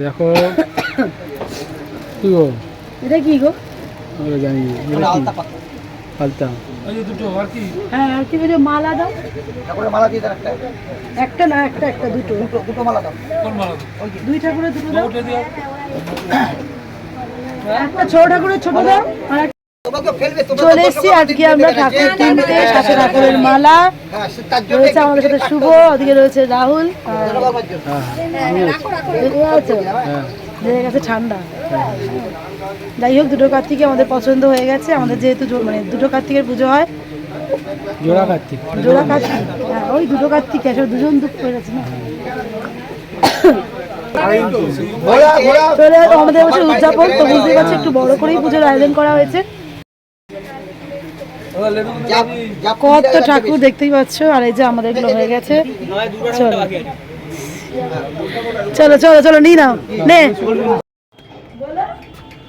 দেখো কি গো? এটা কি গো? আমরা জানি। এটা কি? পাল্টা হ্যাঁ আর কি মালা দাও। ঠাকুরের মালা দিয়ে দাও একটা। একটা না একটা একটা দুটো। দুটো দুটো মালা দাও। দুই ঠাকুরের দুটো দাও। একটা ছোট ঠাকুরের ছোট দাও আর চলে এসেছি আজকে আমরা ঠাকুর কিনতে সাথে ঠাকুরের মালা হ্যাঁ সে তার জন্য রয়েছে আমাদের সাথে শুভ ওদিকে রয়েছে রাহুল? হ্যাঁ গেছে ঠান্ডা যাই হোক দুটো কার্তিকে আমাদের পছন্দ হয়ে গেছে আমাদের যেহেতু মানে দুটো কার্তিকের পুজো হয় জোড়া কার্তিক জোড়া কার্তিক হ্যাঁ ওই দুটো কার্তিক আসলে দুজন দুঃখ হয়ে গেছে না আমাদের বছর উদযাপন তো বুঝতেই পারছি একটু বড় করেই পুজোর আয়োজন করা হয়েছে কত ঠাকুর দেখতেই পাচ্ছ আর এই যে আমাদের এগুলো হয়ে গেছে। চলো। চলো চলো চলো নিয়ে নাও নে।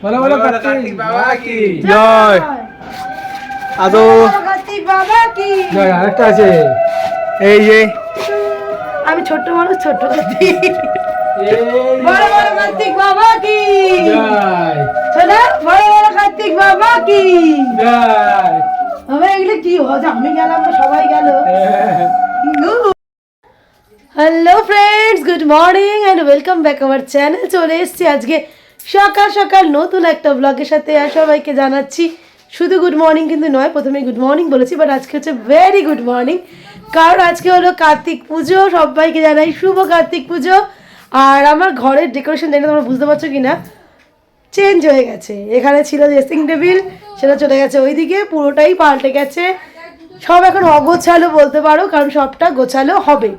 বলো বলো কার্তিক বাবা কি? জয়। আদো। কার্তিক বাবা কি? জয় আরেকটা আছে। এই যে। আমি ছোট্ট মানুষ ছোট্ট কার্তিক বড় বড় কার্তিক বাবা কি? জয়। শোনা বড় বড় কার্তিক বাবা কি? জয়। এগুলো কি সবাই গেল। Hello friends good morning and welcome back our channel চলে এসেছি আজকে সকাল সকাল নতুন একটা ব্লগের সাথে আর সবাইকে জানাচ্ছি, শুধু গুড মর্নিং কিন্তু নয় প্রথমে গুড মর্নিং বলেছি বাট আজকে হচ্ছে ভেরি গুড মর্নিং কারণ আজকে হলো কার্তিক পুজো, সবাইকে জানাই শুভ কার্তিক পুজো। আর আমার ঘরের ডেকোরেশন দেখে তোমরা বুঝতে পারছ কি না চেঞ্জ হয়ে গেছে। এখানে ছিল ড্রেসিং টেবিল সেটা চলে গেছে ওইদিকে, পুরোটাই পাল্টে গেছে। সব এখন অগোছালো বলতে পারো, কারণ সবটা গোছালো হবে।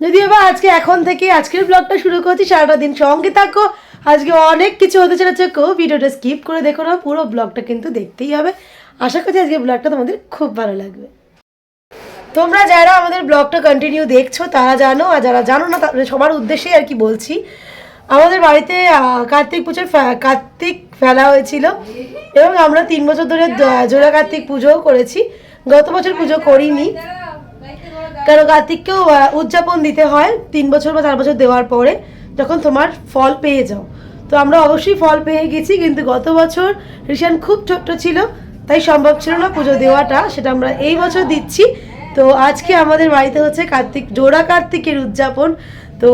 যদি বা আজকে এখন থেকে আজকের ব্লগটা শুরু করছি, সারাটা দিন সঙ্গে থাকো। আজকে অনেক কিছু হতে চলেছে কেউ ভিডিওটা স্কিপ করে দেখো না, পুরো ব্লগটা কিন্তু দেখতেই হবে। আশা করছি আজকে ব্লগটা তোমাদের খুব ভালো লাগবে। তোমরা যারা আমাদের ব্লগটা কন্টিনিউ দেখছ, তারা জানো, আর যারা জানো না, তাদের সবার উদ্দেশ্যেই আর কি বলছি। আমাদের বাড়িতে কার্তিক পুজোর কার্তিক ফেলা হয়েছিল এবং আমরা তিন বছর ধরে জোড়া কার্তিক পুজোও করেছি। গত বছর পুজো করিনি। কারণ কার্তিককেও উদযাপন দিতে হয় তিন বছর বা চার বছর দেওয়ার পরে, যখন তোমার ফল পেয়ে যাও। তো আমরা অবশ্যই ফল পেয়ে গেছি, কিন্তু গত বছর রিশান খুব ছোট্ট ছিল, তাই সম্ভব ছিল না পুজো দেওয়াটা, সেটা আমরা এই বছর দিচ্ছি। তো আজকে আমাদের বাড়িতে হচ্ছে কার্তিক, জোড়া কার্তিকের উদযাপন। তো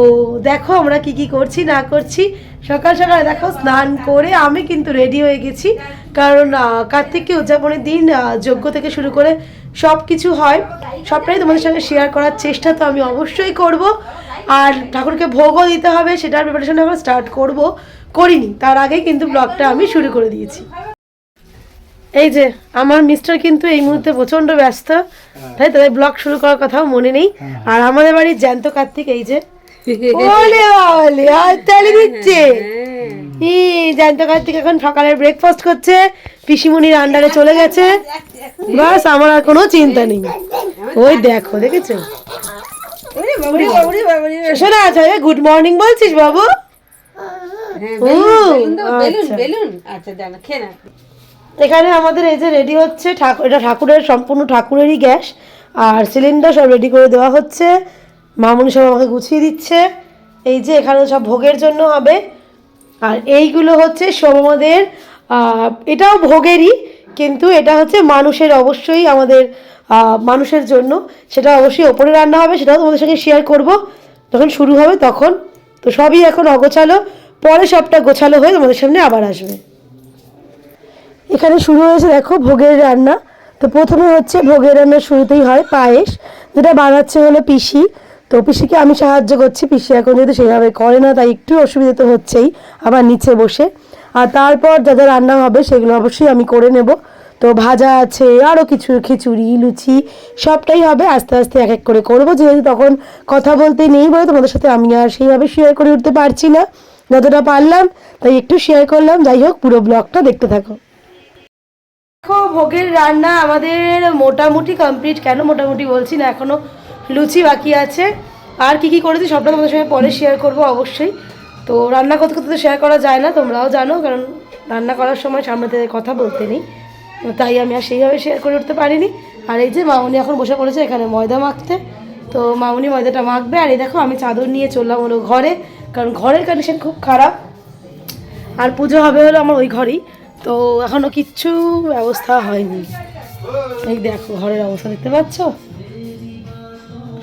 দেখো আমরা কি কি করছি না করছি। সকাল সকাল দেখো স্নান করে আমি কিন্তু রেডি হয়ে গেছি। কারণ কার্তিককে উদযাপনের দিন যজ্ঞ থেকে শুরু করে সব কিছু হয়। সবটাই তোমাদের সঙ্গে শেয়ার করার চেষ্টা তো আমি অবশ্যই করব। আর ঠাকুরকে ভোগও দিতে হবে সেটার প্রিপারেশন আমরা স্টার্ট করব। করিনি তার আগে কিন্তু ব্লগটা আমি শুরু করে দিয়েছি। এই যে আমার মিস্টার কিন্তু এই মুহূর্তে প্রচণ্ড ব্যস্ত। তাই তাদের ব্লগ শুরু করার কথাও মনে নেই। আর আমাদের বাড়ির জ্যান্ত কার্তিক এই যে ওলে বাবালে হাততালি দিচ্ছে। ই জ্যান্ত কার্তিক এখন সকালের ব্রেকফাস্ট করছে পিসিমণির আন্ডারে চলে গেছে। বাস আমার আর কোনো চিন্তা নেই। ওই দেখো দেখেছ? শোনা আছে গুড মর্নিং বলছিস বাবু? ও, আচ্ছা। এখানে আমাদের এই যে রেডি হচ্ছে ঠাকুর এটা ঠাকুরের সম্পূর্ণ ঠাকুরেরই গ্যাস। আর সিলিন্ডার সব রেডি করে দেওয়া হচ্ছে। মামুনি সব আমাকে গুছিয়ে দিচ্ছে। এই যে এখানে সব ভোগের জন্য হবে। আর এইগুলো হচ্ছে সোমদের আহ, এটাও ভোগেরই কিন্তু এটা হচ্ছে মানুষের অবশ্যই আমাদের মানুষের জন্য। সেটা অবশ্যই ওপরে রান্না হবে সেটাও তোমাদের সঙ্গে শেয়ার করব। যখন শুরু হবে তখন। তো সবই এখন অগোছালো। পরে সবটা গোছালো হয়ে তোমাদের সামনে আবার আসবে। এখানে শুরু হয়েছে দেখো ভোগের রান্না। তো প্রথমে হচ্ছে ভোগের রান্না শুরুতেই হয় পায়েস। যেটা বানাচ্ছে হলো পিসি। তো পিসিকে আমি সাহায্য করছি, পিসি এখন যেহেতু সেভাবে করে না, তাই একটু অসুবিধা তো হচ্ছেই, আবার নিচে বসে। আর তারপর যা যা রান্না হবে সেগুলো অবশ্যই আমি করে নেব। তো ভাজা আছে আরও কিছু খিচুড়ি, লুচি, সবটাই হবে, আস্তে আস্তে এক এক করে করব। যেহেতু তখন কথা বলতে নেই বলে তোমাদের সাথে আমি আর সেইভাবে শেয়ার করে উঠতে পারছি না, যতটা পারলাম, তাই একটু শেয়ার করলাম। যাই হোক, পুরো ব্লগটা দেখতে থাকো। দেখো, ভোগের রান্না আমাদের মোটামুটি কমপ্লিট কেন মোটামুটি বলছি না, এখনও লুচি বাকি আছে। আর কি কি করেছি সবটা তোমাদের সঙ্গে পরে শেয়ার করব অবশ্যই। তো রান্না করতে করতে তো শেয়ার করা যায় না, তোমরাও জানো, কারণ রান্না করার সময় সামনে থেকে কথা বলতে নেই। তাই আমি আর সেইভাবে শেয়ার করে উঠতে পারিনি। আর এই যে মামনি এখন বসে পড়েছে এখানে ময়দা মাখতে। তো মামনি ময়দাটা মাখবে। আর এই দেখো, আমি চাদর নিয়ে চললাম হলো ঘরে, কারণ ঘরের কন্ডিশন খুব খারাপ। আর পুজো হবে হলো আমার ওই ঘরেই। তো এখনও কিচ্ছু ব্যবস্থা হয়নি। এই দেখো, ঘরের অবস্থা দেখতে পাচ্ছ?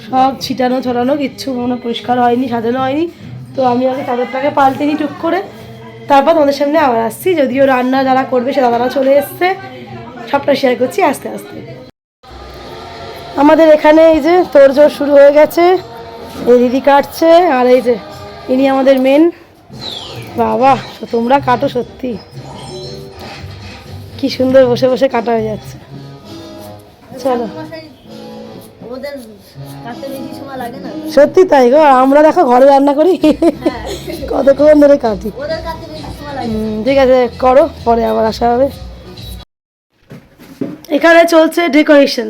সব ছিটানো, ছড়ানো, কিচ্ছু মনে পরিষ্কার হয়নি, সাজানো হয়নি। তো আমি আগে চাদরটাকে পাল্টে নিই টুক করে। তারপর তোমাদের সামনে আবার আসছি। যদিও রান্না যারা করবে সে দাদারা চলে এসছে। সবটা শেয়ার করছি আস্তে আস্তে। আমাদের এখানে এই যে তোড়জোড় শুরু হয়ে গেছে। এই দিদি কাটছে, আর এই যে ইনি আমাদের মেন বাবা, তোমরা কাটো সত্যি। কি সুন্দর বসে বসে কাটা হয়ে যাচ্ছে। চলো। ওদের কাটতে বেশি সময় লাগে না। সত্যি তাই গো আমরা দেখো ঘরে রান্না করি। কতক্ষণ ধরে কাটি। ওদের কাটতে বেশি সময় লাগে ঠিক আছে করো পরে আবার আসা হবে। এখানে চলছে ডেকোরেশন।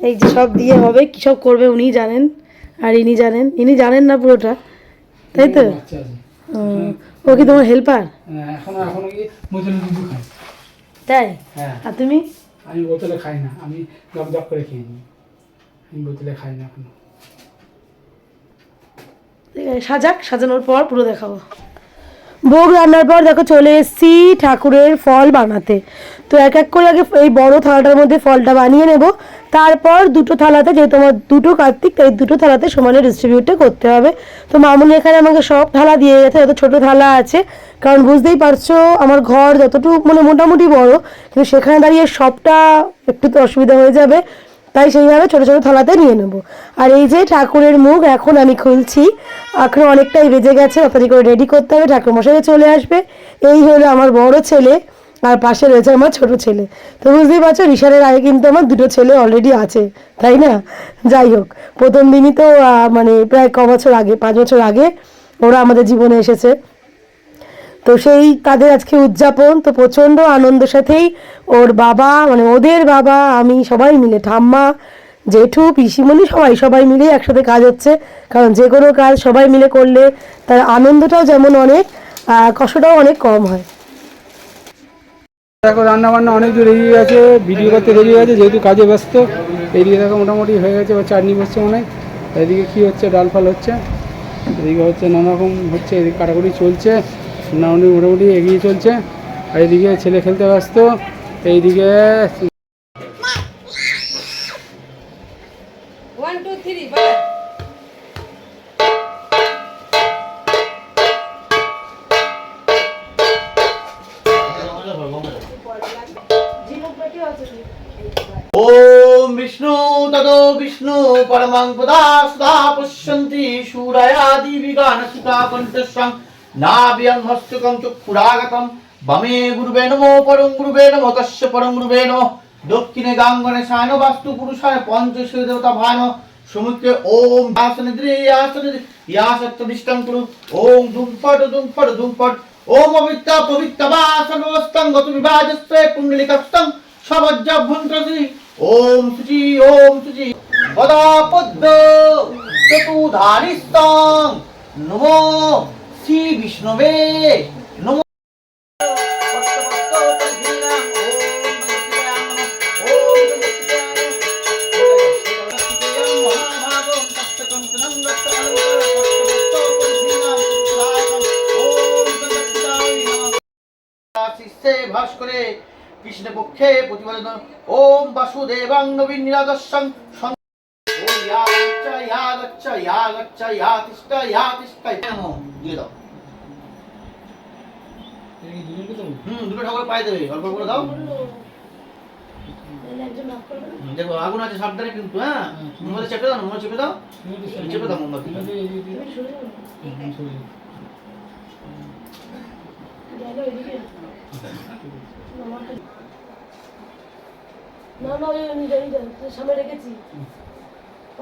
এই যে সব দিয়ে হবে কি সব করবে উনি জানেন আর ইনি জানেন। ইনি জানেন না পুরোটা তাই তো? হুম, ও কি তোমার হেল্পার হ্যাঁ, এখনও এখনও কি বোতলে দুধ খাই তাই? হ্যাঁ। আর তুমি? আমি বোতলে খাই না আমি জব জব করে খেয়ে নিই। বোতলে খাই না এখনও। সাজাক, সাজানোর পর পুরো দেখাবো। ভোগ রান্নার পর দেখো চলে এসেছি ঠাকুরের ফল বানাতে। তো এক এক করে আগে এই বড় থালাটার মধ্যে ফলটা বানিয়ে নেব। তারপর দুটো থালাতে যেহেতু আমার দুটো কার্তিক, তাই দুটো থালাতে সমানে ডিস্ট্রিবিউটটা করতে হবে। তো মামুনি এখানে আমাকে সব থালা দিয়ে গেছে, যত ছোটো থালা আছে। কারণ বুঝতেই পারছ, আমার ঘর যতটুকু মানে মোটামুটি বড়, কিন্তু সেখানে দাঁড়িয়ে সবটা একটু তো অসুবিধা হয়ে যাবে। তাই সেইভাবে ছোটো ছোটো থালাতে নিয়ে নেব। আর এই যে ঠাকুরের মুখ এখন আমি খুলছি। এখন অনেকটাই বেজে গেছে তাড়াতাড়ি করে রেডি করতে হবে। ঠাকুর মশাই চলে আসবে। এই হলো আমার বড় ছেলে, আর পাশে রয়েছে আমার ছোট ছেলে। তো বুঝতেই পারছ রিসারের আগে কিন্তু আমার দুটো ছেলে অলরেডি আছে, তাই না? যাই হোক, প্রথম দিনই তো মানে প্রায় ক বছর আগে, পাঁচ বছর আগে ওরা আমাদের জীবনে এসেছে। তো সেই তাদের আজকে উদযাপন, তো প্রচণ্ড আনন্দের সাথেই ওর বাবা মানে ওদের বাবা, আমি সবাই মিলে, ঠাম্মা, জেঠু, পিসিমণি সবাই সবাই মিলে একসাথে কাজ হচ্ছে। কারণ যে কোনো কাজ সবাই মিলে করলে তার আনন্দটাও যেমন অনেক কষ্টটাও অনেক কম হয়। দেখো রান্না বান্না অনেক দূর এগিয়ে গেছে, ভিডিও করতে দেরি হয়ে গেছে, যেহেতু কাজে ব্যস্ত, এদিকে দেখো মোটামুটি হয়ে গেছে, এবার চাটনি বসছে হয়। এদিকে কী হচ্ছে, ডাল ফাল হচ্ছে, এদিকে হচ্ছে নানা রকম হচ্ছে, এদিকে কাটাকুটি চলছে। নাউনি মোটামুটি এগিয়ে চলছে। আর এদিকে ছেলে খেলতে ব্যস্ত এইদিকে ওম বিষ্ণু তদো বিষ্ণু পরমং পদা সদা পশ্যন্তি সূরয়াদি বিগান সুতা কণ্ঠস্বং হস্তকং চক্ষুরাগতম বামে গুরুবে নমো পরম গুরুবে নমো তস্য পরম গুরুবে নমো দক্ষিণে গাঙ্গনে সায়ন বাস্তু পুরুষায় পঞ্চশী দেবতা ভান সমুদ্রে ওম আসনিদ্রি আসনিদ্রি ইয়াসত্তদিষ্টং কুরু ওম দুম্পট দুম্পট দুম্পট ওম অবিত্তা পবিত্তা বা সর্বস্তং গত বিভাজস্তে পুণ্ডলিকস্তং সবজ্জাভ্যন্তরী ওম সুচি ওম সুচি চতুধারিস্তং নমো শ্রী বিষ্ণবে। নমো শিষ্যে ভাস করে কৃষ্ণ পক্ষে প্রতিপাদন ওম ইয়া গচ্ছা ইয়া গচ্ছা ইয়া তিষ্ঠ ইয়া তিষ্ঠ নমো দিয়ে দাও হুম দুটো ঠাকুর পায়ে দেবে অল্প করে দাও। দেখো আগুন আছে সাবধানে কিন্তু হ্যাঁ? মোমবাতি চেপে দাও না, মোমবাতি চেপে দাও? চেপে দাও মোমবাতি। না না ওই আমি জানি না, সামনে রেখেছি।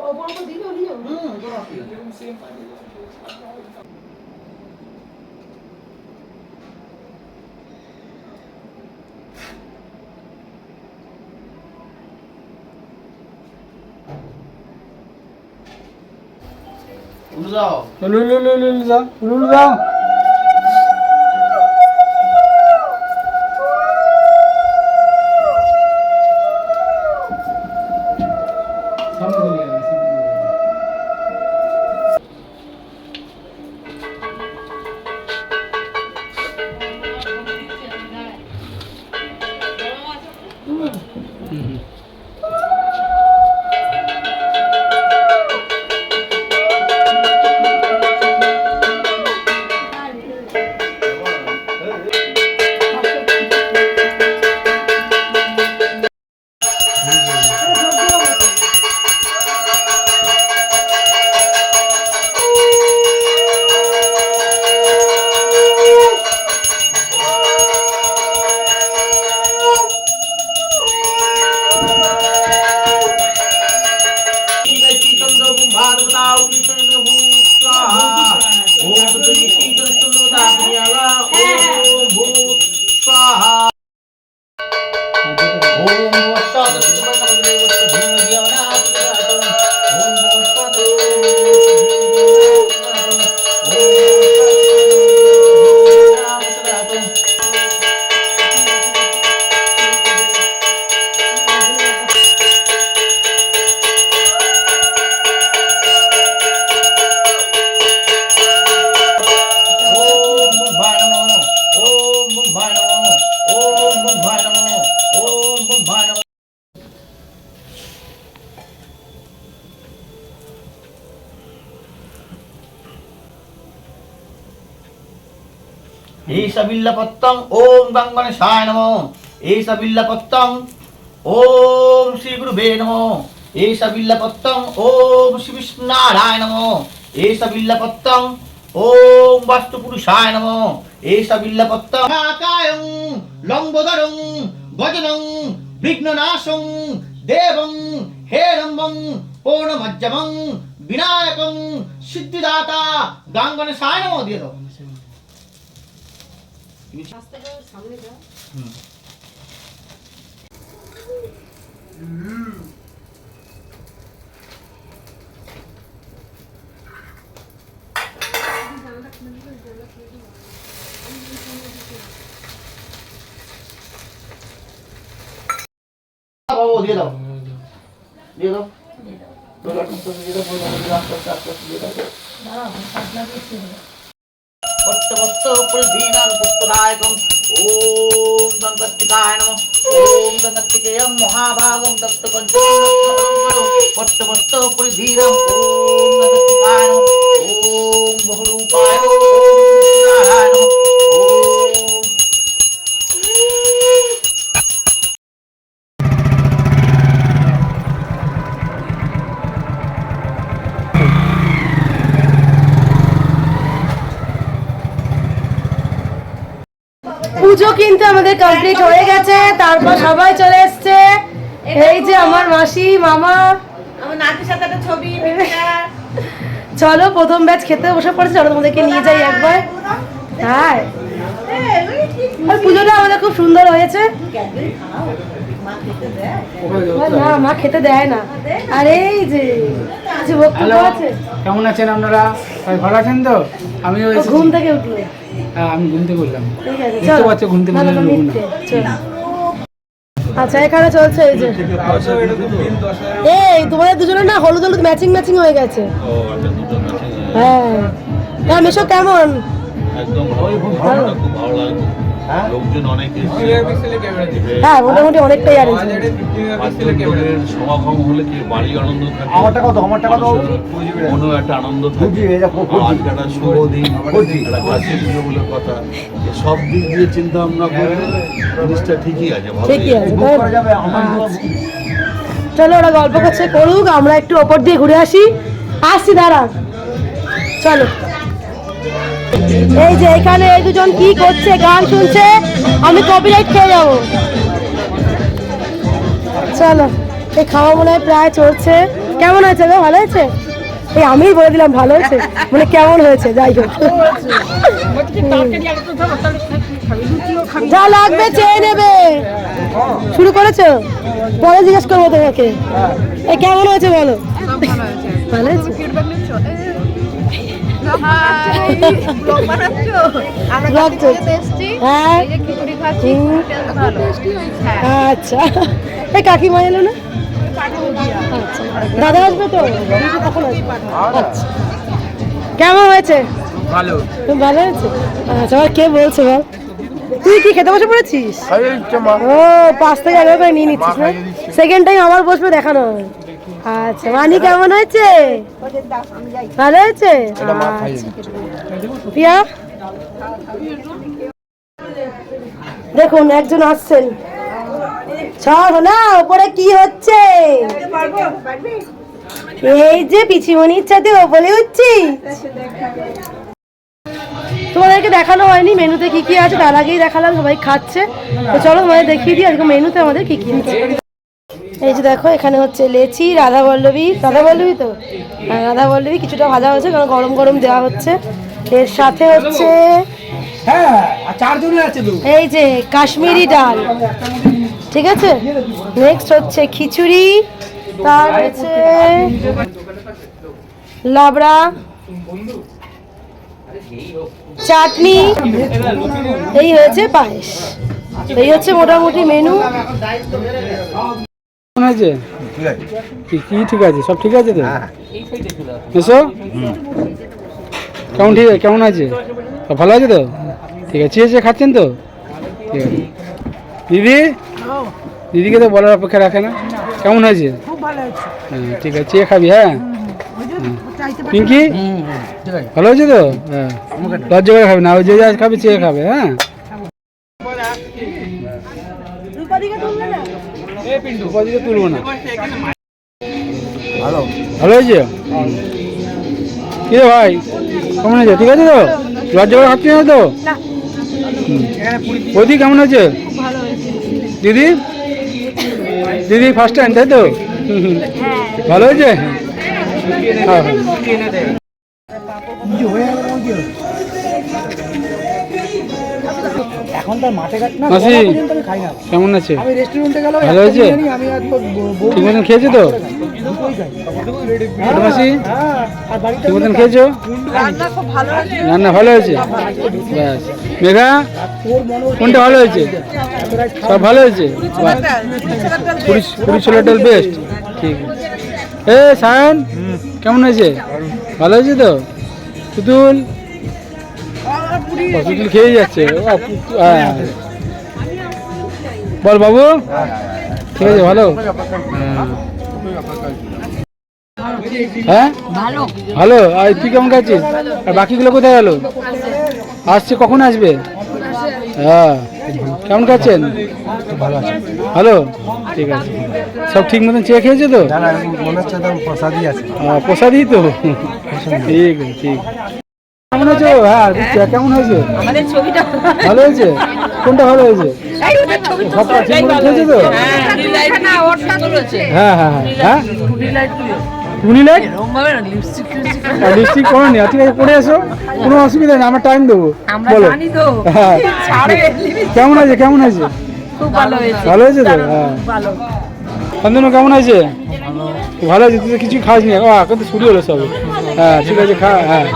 অপর দিলেও নিও। হুম কোনো অসুবিধা নেই। উঠে দাও লুলু লুলু লুলু দাও লুলু দাও সামনে চলে গেছে, সামনে চলে গেছে। বিল্লপত্তং ওম গং গণেশায় নমো এইষ বিল্লপত্তং ওম শ্রী গুরুবে নমো এইষ বিল্লপত্তং ওম শ্রী বিষ্ণুনারায়ণ নমো এইষ বিল্লপত্তং ওম বাস্তু পুরুষায় নমো এইষ বিল্লপত্তং আকায়ং লম্বোদরং গজনং বিঘ্ননাশং দেবং হেরম্বং পূর্ণমজ্জমং বিনায়কং সিদ্ধিদাতা গাঙ্গনে সায় নমো দিয়ে দাও বাবু দিয়ে দাও দিয়ে দাও দিয়ে দাও দিয়ে দাও দিয়ে দাও আস্তে আস্তে আস্তে দিয়ে দাও বত্ত বত্ত প্রদীনাং পুত্রদায়কং ওম গণপতিকায় নমঃ ওম গণপতিকেয়ং মহাভাগং দত্ত বত্ত বত্ত প্রদীনাং ওম গণপতিকায় নমঃ ওম বহুরূপায় ওম কৃষ্ণনারায়ণ নমঃ ওম পুজো কিন্তু আমাদের কমপ্লিট হয়ে গেছে তারপর সবাই চলে এসছে। এই যে আমার মাসি মামা। আমার নাতির সাথে একটা ছবি চলো প্রথম ব্যাচ খেতে বসে পড়েছে চলো তোমাদেরকে নিয়ে যাই একবার। হ্যাঁ আর পুজোটা আমাদের খুব সুন্দর হয়েছে। না মা খেতে দেয় না। আর এই যে কিছু বক্তব্য আছে। কেমন আছেন আপনারা? ভালো আছেন তো? এসেছি। ঘুম থেকে উঠল। আমি ঘুমতে বললাম উঠলাম। দেখতে পাচ্ছ ঘুম থেকে না, না, না, উঠলাম। না। মিথ্যে, চলো। আচ্ছা এখানে চলছে এই যে। এই তোমাদের দুজনের না হলুদ হলুদ ম্যাচিং ম্যাচিং হয়ে গেছে। হ্যাঁ। হ্যাঁ মেশো কেমন? একদম খুব ভালো খুব ভালো লাগছে। লোকজন অনেক হ্যাঁ মোটামুটি অনেকটাই আরেঞ্জ সমাগম হলে কি বাড়ি আনন্দ থাকে আমারটা কত? আমারটা কত? মানুষের মনেও একটা আনন্দ থাকে আজকে একটা শুভ দিন একটা কাছে পুজো বলে কথা। সব দিক দিয়ে চিন্তা ভাবনা করলে জিনিসটা ঠিকই আছে ঠিকই? আচ্ছা। চলো ওরা গল্প করছে করুক আমরা একটু ওপর দিয়ে ঘুরে আসি। আসছি দাঁড়া চলো। এই যে এখানে এই দুজন কি করছে, গান শুনছে, আমি কপিরাইট খেয়ে যাব। চলো, এই খাওয়া মনে প্রায় চলছে। কেমন হয়েছে গো, ভালো হয়েছে? এই আমিই বলে দিলাম, ভালো হয়েছে। মানে কেমন হয়েছে, যাই হোক। যা লাগবে চেয়ে নেবে। শুরু করেছ? পরে জিজ্ঞেস করব তোমাকে। এই কেমন হয়েছে বলো? ভালো হয়েছে। আচ্ছা। এই কাকিমা এলো না? দাদা আসবে তো? কখন আচ্ছা। কেমন হয়েছে? ভালো। ভালো হয়েছে? আচ্ছা কে বলছে বল? তুই কি খেতে বসে পড়েছিস? ও পাঁচ থেকে একবার করে নিয়ে নিচ্ছিস না? সেকেন্ড টাইম আবার বসবে দেখানো। হবে। আচ্ছা মানি কেমন হয়েছে? ভালো হয়েছে? প্রিয়া দেখুন একজন আসছেন। ছাড়ো না ওপরে কি হচ্ছে? এই যে পিছিমণির সাথে ওপরে উঠছি। তোমাদেরকে দেখানো হয়নি মেনুতে কি কি আছে তার আগেই দেখালাম সবাই খাচ্ছে। তো চলো তোমাদের দেখিয়ে দিই আজকে মেনুতে আমাদের কি কি আছে। এই যে দেখো এখানে হচ্ছে লেচি রাধা বল্লভী রাধা বল্লভী তো? হ্যাঁ রাধা বল্লভী কিছুটা ভাজা হচ্ছে কারণ গরম গরম দেওয়া হচ্ছে। এর সাথে হচ্ছে হ্যাঁ এই যে কাশ্মীরি ডাল। ঠিক আছে? নেক্সট হচ্ছে খিচুড়ি তার হচ্ছে লাবড়া চাটনি। এই হয়েছে পায়েস। এই হচ্ছে মোটামুটি মেনু কেমন হয়েছে কি কি ঠিক আছে? সব ঠিক আছে তো? এসো। কেমন ঠিক আছে? কেমন আছে? সব ভালো আছে তো? ঠিক আছে। চেয়ে চেয়ে খাচ্ছেন তো? ঠিক আছে। দিদি? দিদিকে তো বলার অপেক্ষা রাখে না। কেমন হয়েছে? হ্যাঁ ঠিক আছে। চেয়ে খাবি হ্যাঁ? পিঙ্কি? ভালো হয়েছে তো? হ্যাঁ লজ্জা করে খাবে না। ওই যে যা খাবে চেয়ে খাবে হ্যাঁ? উপাধিকে তুলবো না। ভালো। ভালো হয়েছে? কি ভাই কেমন হয়েছে ঠিক আছে তো? লজ্জা করে খাচ্ছি না তো। বৌদি কেমন হয়েছে। দিদি? দিদি ফার্স্ট টাইম তাই তো। ভালো হয়েছে? হ্যাঁ। হ্যাঁ। এখন তার মাঠে ঘাট না পর্যন্ত আমি খাই না কেমন আছে আমি রেস্টুরেন্টে গেলাম ভালো হয়েছে? আমি আর তো ঠিক মতন খেয়েছো তো মাসি হ্যাঁ ঠিক মতন খেয়েছো রান্না ভালো হয়েছে ব্যাস মেঘা কোনটা ভালো হয়েছে সব ভালো হয়েছে। পুরি ডাল বেস্ট ঠিক আছে এ সায়ন কেমন হয়েছে ভালো হয়েছে তো তুতুল ও, তুতুল খেয়ে যাচ্ছে হ্যাঁ। বল বাবু। ঠিক আছে ভালো? হ্যাঁ? ভালো। আর তুই কেমন খাচ্ছিস আর বাকিগুলো কোথায় গেল? আসছে কখন আসবে? হ্যাঁ। কেমন খাচ্ছেন? ভালো? ঠিক আছে। সব ঠিক মতন চেয়ে খেয়েছে তো? মনে প্রসাদই আছে। প্রসাদই তো? ঠিক আছে ঠিক। কেমন হয়েছে হ্যাঁ কেমন হয়েছে? আমাদের ছবিটা ভালো হয়েছে? কোনটা ভালো হয়েছে? না হ্যাঁ হ্যাঁ হ্যাঁ। হ্যাঁ? টুনি লাইট লিপস্টিক লিপস্টিক করেনি ঠিক আছে পড়ে এসো কোনো অসুবিধা নেই আমরা টাইম দেবো। বলো। হ্যাঁ। কেমন আছে কেমন আছে ভালো হয়েছে। ভালো হয়েছে তো? হ্যাঁ। কেমন আছে? ভালো আছে তুই তো কিছু খাস নি ও এখন শুরু হলো সব। হ্যাঁ ঠিক আছে খা হ্যাঁ।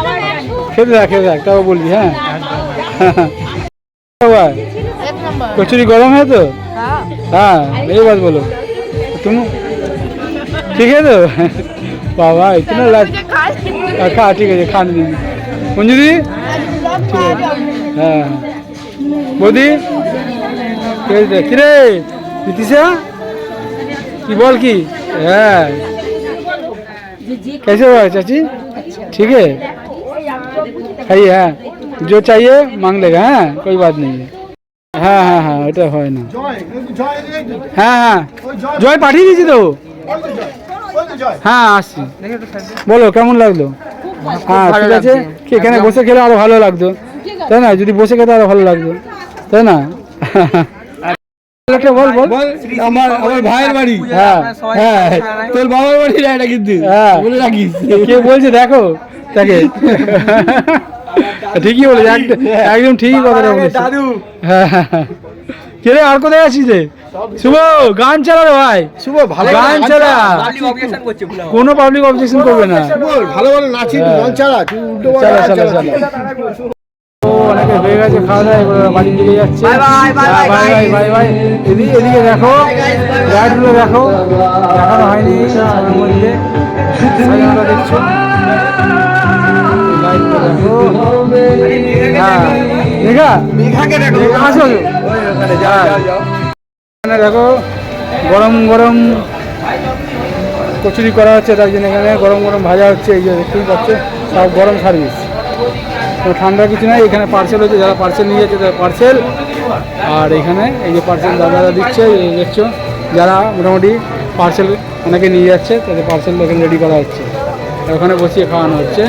খেতে থাক খেতে থাক তাও বলবি হ্যাঁ বাবা, কচুরি গরম है তো हाँ यही बात बोलो तुम ठीक है तो बाबा इतना लाज हाँ, खा ठीक है खाने दीजिए मंजू दी ঠিক আছে হ্যাঁ বৌদি ঠিক আছে কিরে নীতিশা কি বল কি হ্যাঁ कैसे हुआ चाची ठीक है खाइए हाँ जो चाहिए मांग लेगा हाँ कोई बात नहीं है হ্যাঁ হ্যাঁ হ্যাঁ ওটা হয় না হ্যাঁ হ্যাঁ জয় পাঠিয়ে দিয়েছি তো হ্যাঁ আসছি বলো কেমন লাগলো হ্যাঁ ঠিক আছে কি এখানে বসে খেলে আরো ভালো লাগতো তাই না যদি বসে খেতে আরো ভালো লাগতো তাই না একটা বল বল আমার আমার ভাইয়ের বাড়ি হ্যাঁ হ্যাঁ তোর বাবার বাড়ি না এটা কিন্তু হ্যাঁ বলে রাখিস কে বলছে দেখো তাকে ঠিকই বলেছে একদম একদম ঠিকই কথাটা বলেছে। দাদু। হ্যাঁ হ্যাঁ, হ্যাঁ। কে রে আর কোথায় আছিস রে? শুভ গান চালা রে ভাই। শুভ ভালো গান চালা। কোনো পাবলিক অবজেকশন করবে না। বল ভালো ভালো নাচি গান চালা। তুই উল্টো চালা চালা চালা। চালা। ও অনেকে হয়ে গেছে খাওয়া দাওয়া এবার ওরা বাড়ির দিকে যাচ্ছে। Bye bye bye bye bye এদিকে এদিকে দেখো লাইটগুলো দেখো। দেখানো হয়নি মধ্যে দেখছ? দেখো। হ্যাঁ। দেখো গরম গরম কচুরি করা হচ্ছে তার জন্য এখানে। গরম গরম ভাজা হচ্ছে এই যে দেখতেই পাচ্ছে সব গরম সার্ভিস তো ঠান্ডা কিছু নাই এখানে পার্সেল হচ্ছে যারা পার্সেল নিয়ে যাচ্ছে তারা পার্সেল আর এখানে এই যে পার্সেল দাদারা দিচ্ছে দেখছ যারা মোটামুটি পার্সেল অনেকে নিয়ে যাচ্ছে তাদের পার্সেল এখানে রেডি করা হচ্ছে। ওখানে বসিয়ে খাওয়ানো হচ্ছে।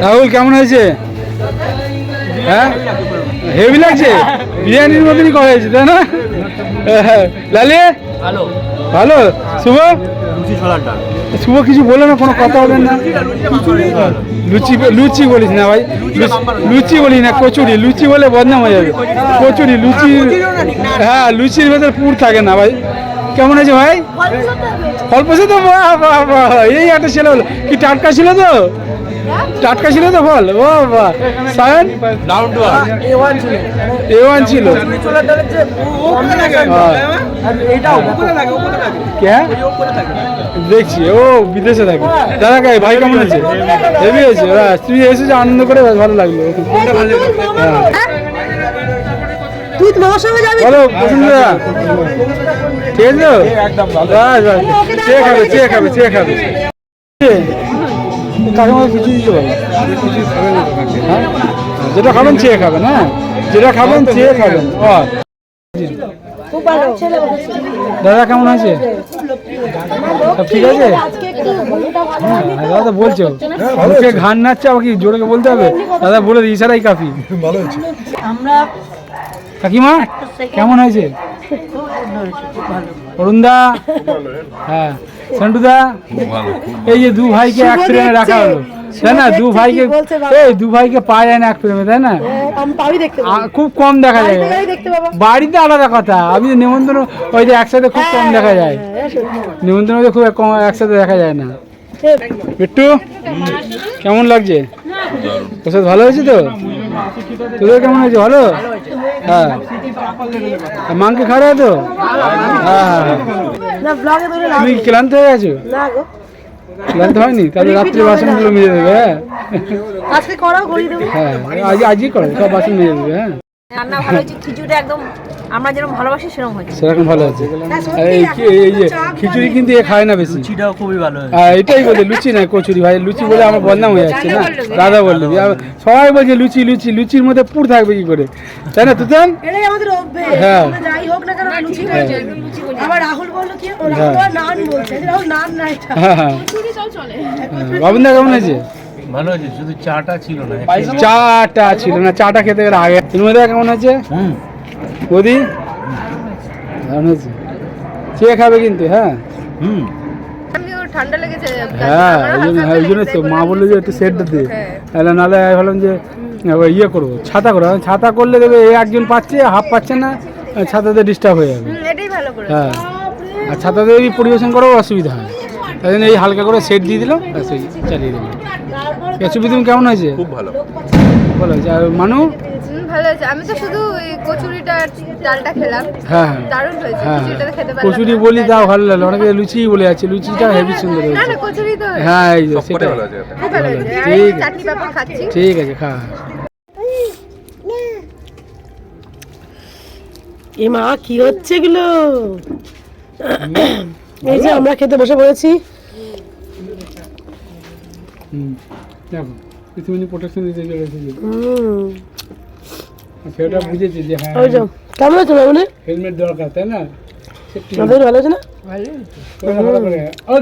রাহুল কেমন হয়েছে? হ্যাঁ? হেভি লাগছে? বিরিয়ানির মতনই করা হয়েছে তাই না? হ্যাঁ, লালি? ভালো। ভালো? শুভ? লুচি ছোলার ডাল। শুভ কিছু বলে না কোনো কথা বলেন না। লুচি লুচি বলিস না ভাই। লুচি- লুচি বলি না কচুরি। লুচি বলে বদনাম হয়ে যাবে। কচুরি লুচি হ্যাঁ লুচির ভেতর পুর থাকে না ভাই। কেমন আছে ভাই? অল্প সে তো এই একটা ছেলে হলো। কি টাটকা ছিল তো? টাটকা ছিল তো বল? ও বাহ Sayan? Down to A one ছিল। হ্যাঁ। দেখছি ও বিদেশে থাকে। দাদা কে ভাই কেমন আছে? হেভি আছে ওরা তুই এসেছে আনন্দ করে বেশ ভালো লাগল। হ্যাঁ। তুই তো সঙ্গে যাবি? বলো বসুন্ধরা ঠিক আছে। চেয়ে খাবে চেয়ে খাবে চেয়ে খাবে। কাকিমাকে কিছু দিতে পারি হ্যাঁ? যেটা খাবেন চেয়ে খাবেন হ্যাঁ? যেটা খাবেন চেয়ে খাবেন। ও দাদা কেমন আছে? ঠিক আছে? আজকে একটু মনটা ভালো হ্যাঁ দাদা তো বলছো মুখে ঘান নাচ্ছে আমাকে কি জোরে বলতে হবে? দাদা বলে দিই ইশারাই কাফি। আমরা কাকিমা কেমন হয়েছে? অরুণদা? হ্যাঁ। সন্টুদা এই যে দু ভাইকে এক ফ্রেমে রাখা হলো। তাই না? দু ভাইকে এই দু ভাইকে পাওয়া যায় না এক ফ্রেমে তাই না? খুব কম দেখা যায়। বাড়িতে আলাদা কথা। আমি যে নিমন্ত্রণ ওই যে একসাথে খুব কম দেখা যায়। নিমন্ত্রণ খুব কম একসাথে দেখা যায় না। একটু কেমন লাগছে? ওষুধ ভালো হয়েছে তো? তোদের কেমন হয়েছে? ভালো? হ্যাঁ। মাংকে খাওয়া তো? হ্যাঁ না ব্লগে ধরে লাভ তুমি ক্লান্ত হয়ে গেছো? ক্লান্ত হয়নি? তাহলে রাত্রে বাসনগুলো মিলে দেবে হ্যাঁ। আজকে করাও করি দেবো। হ্যাঁ আজ আজই করো সব বাসন মিলে দেবে হ্যাঁ। রান্না ভালো হয়েছে খিচুড়িটা একদম আমরা যেরকম ভালোবাসি সেরকম হয়েছে সেরকম ভালো আছে। এই কি- এই যে খিচুড়ি কিন্তু এ খায় না বেশি। লুচিটাও খুবই ভালো আর এটাই বলে লুচি না কচুরি ভাই। লুচি বলে আমার বদনাম হয়ে যাচ্ছে না? দাদা বলল সবাই বলছে লুচি লুচি লুচির মধ্যে পুর থাকবে কি করে? তাই না তুতেন? এটাই আমাদের অভ্যেস। হ্যাঁ। আমরা যাই হোক না কেন লুচি খাই আবার রাহুল বলল কি ও রাহুল আবার নান বলছে। রাহুল নান না এটা। হ্যাঁ হ্যাঁ। বাবুন দা কেমন আছে ভালো আছে শুধু চাটা ছিল না চাটা ছিল না চাটা খেতে গেলে আগে তৃণমূলদা কেমন আছে বৌদি আছে। চেয়ে খাবে কিন্তু হ্যাঁ? ঠান্ডা লেগেছে হ্যাঁ ওই জন্য হ্যাঁ ওই জন্য তো মা বলল যে একটু সেট দে। তাহলে নাহলে ভাবলাম যে ইয়ে করব ছাতা করো ছাতা করলে দেবে এ একজন পাচ্ছে হাফ পাচ্ছে না ছাতাতে ডিস্টার্ব হয়ে যাবে। এটাই ভালো করে হ্যাঁ। আর ছাতাতে যদি পরিবেশন করাও অসুবিধা হয়। তাই জন্য এই হালকা করে সেট দিয়ে দিলাম চালিয়ে দিলাম। তুমি কেমন হয়েছে? খুব ভালো। ভালো হয়েছে। আর মানু? ভালো আছে আমি তো শুধু ওই কচুরিটা আর ডালটা খেলাম। হ্যাঁ। হ্যাঁ দারুণ হয়েছে হ্যাঁ। কচুরিটা তো খেতে পারলাম কচুরি বলি তাও ভালো লাগল অনেকে লুচি বলে যাচ্ছে। লুচিটা হেভি সুন্দর হয়েছে না কচুরি তো হ্যাঁ এই যে সেটা খুব ভালো হয়েছে। ঠিক আছে। চাটনি পাপড় খাচ্ছি। ঠিক আছে খা। এ মা কি হচ্ছে এগুলো? এই যে আমরা খেতে বসে পড়েছি। হুম। দেখো পৃথিবী প্রোটেকশন দিতে চলেছে। হুম। সেটা বুঝেছি যে হ্যাঁ ওই যাও কেমন হচ্ছে মানে হেলমেট দরকার তাই না? Safety ভালো আছে না? ভালো করে। ও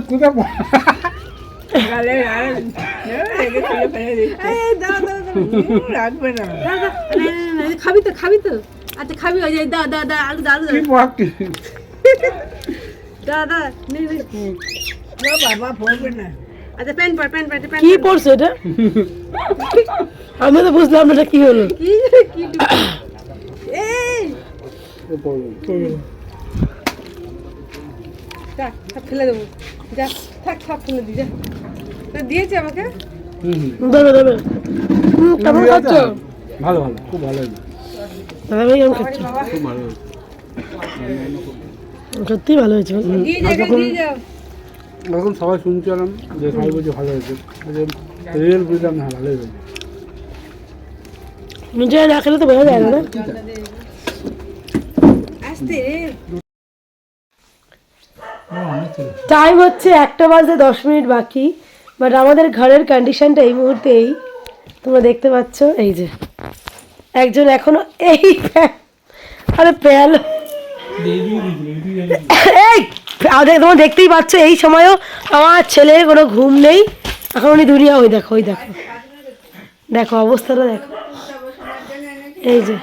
খাবি তো খাবি তো। আচ্ছা খাবি ওই দা দা দা আলু দা আলু দা দা দা নে নে। বাবা পড়বে না। আচ্ছা প্যান্ট পর প্যান্ট প্যান্ট কি পড়ছে এটা? আমি তো বুঝলাম না এটা কি হলো। ফেলে দেবো। যা থাক সব ফেলে দি যা। দিয়েছে আমাকে? দেবে দেবে। কেমন খাচ্ছ? ভালো ভালো খুব ভালো হয়েছে। দাদা ভাই কেমন খাচ্ছ? খুব ভালো সত্যি ভালো হয়েছে। সবাই শুনছিলাম যে সবাই বলছে ভালো হয়েছে রিয়েল বুঝলাম না ভালোই হয়েছে। নিজে না খেলে তো বোঝা যায় না টাইম হচ্ছে একটা বাজে দশ মিনিট বাকি বাট আমাদের ঘরের কন্ডিশনটা এই মুহূর্তে এই। তোমরা দেখতে পাচ্ছ, এই যে। একজন এখনও এই আরে প্যাল এই তোমরা দেখতেই পাচ্ছ, এই সময়ও আমার ছেলের কোনো ঘুম নেই। এখন উনি দুনিয়া, ওই দেখো ওই দেখো। দেখো, অবস্থাটা দেখো। এই যে।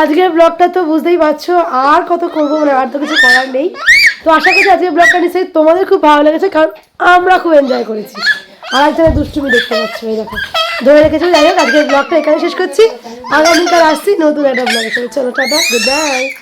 আজকের ব্লগটা তো বুঝতেই পারছ, আর কত করব মানে আর তো কিছু করার নেই। তো আশা করছি আজকের ব্লগটা নিশ্চয়ই তোমাদের খুব ভালো লেগেছে, কারণ আমরা খুব এনজয় করেছি। আর একজনের দুষ্টুমি দেখতে পাচ্ছ, এই দেখো। ধরে রেখেছো, যাই হোক, আজকের ব্লগটা এখানে শেষ করছি। আগামীকাল আসছি নতুন একটা ব্লগের সাথে চলো, টাটা গুড নাইট